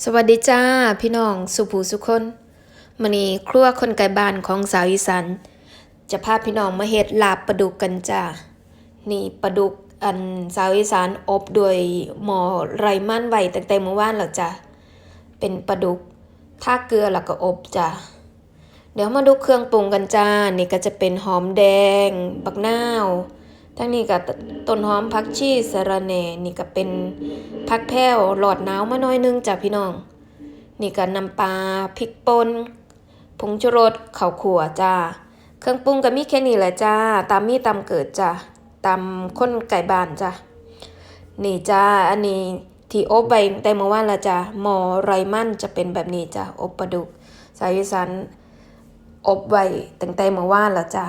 สวัสดีจ้า พี่น้องสุภูสุคนมื้อนี้ครัวคนไกลบ้านของสาวอีสานจะพาพี่น้องมาเฮ็ดลาบปลาดุกกันจ้านี่ปลาดุกอันสาวอีสานอบโดยหมอไรมันไว้ตั้งแต่เมื่อวานแล้วจ้ะเป็นปลาดุกท่าเกลือแล้วก็อบจ้ะเดี๋ยวมาดูเครื่องปรุงกันจ้า นี่ก็จะเป็นหอมแดง บักนาว ทั้งนี้ก็ต้นหอมผักชีสะระแหน่นี่ก็เป็นผักแพ้วหลอดหนาวมาหน่อยนึงจ้ะพี่น้อง นี่ก็น้ำปลาพริกป่นผงชูรสข้าวขั่วจ้า เครื่องปรุงก็มีแค่นี้แหละจ้า ตามมีตามเกิดจ้ะตามคนไก่บ้านจ้ะนี่จ้า อันนี้ที่อบไปแต่เมื่อวานละจ้ะหมอไรมันจะเป็นแบบนี้จ้ะอบปลาดุกสายอีสานอบไว้ตั้งแต่เมื่อวานละจ้ะ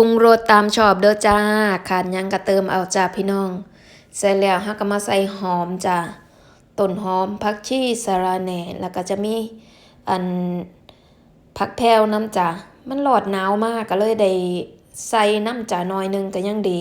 รุงรสตามชอบเด้อจ้าขาดยังก็เติมเอาจ้าพี่น้อง เสร็จแล้วฮัก็มาใส่หอมจ้าต้นหอมผักชีสะระแหน่แล้วก็จะมีอันผักแพรวน้ำจ้ามันหลอดหนาวมากก็เลยได้ใส่น้ำจ้าน้อยนึงก็ยังดี